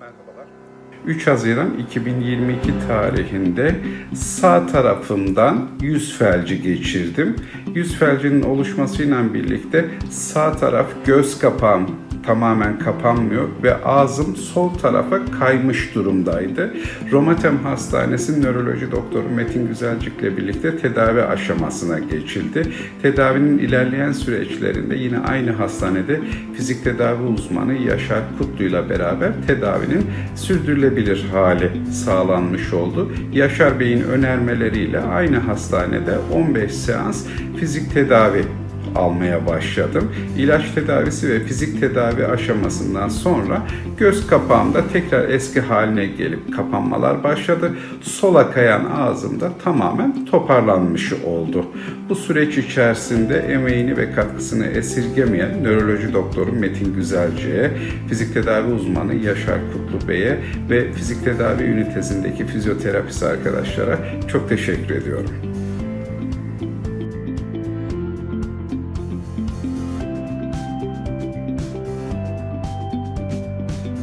Merhabalar. 3 Haziran 2022 tarihinde sağ tarafımdan yüz felci geçirdim. Yüz felcinin oluşmasıyla birlikte sağ taraf göz kapağım tamamen kapanmıyor ve ağzım sol tarafa kaymış durumdaydı. Romatem Hastanesi nöroloji doktoru Metin Güzelcik ile birlikte tedavi aşamasına geçildi. Tedavinin ilerleyen süreçlerinde yine aynı hastanede fizik tedavi uzmanı Yaşar Kutlu ile beraber tedavinin sürdürülebilir hali sağlanmış oldu. Yaşar Bey'in önermeleriyle aynı hastanede 15 seans fizik tedavi almaya başladım. İlaç tedavisi ve fizik tedavi aşamasından sonra göz kapağımda tekrar eski haline gelip kapanmalar başladı. Sola kayan ağzımda tamamen toparlanmış oldu. Bu süreç içerisinde emeğini ve katkısını esirgemeyen nöroloji doktoru Metin Güzelci'ye, fizik tedavi uzmanı Yaşar Kutlu Bey'e ve fizik tedavi ünitesindeki fizyoterapist arkadaşlara çok teşekkür ediyorum.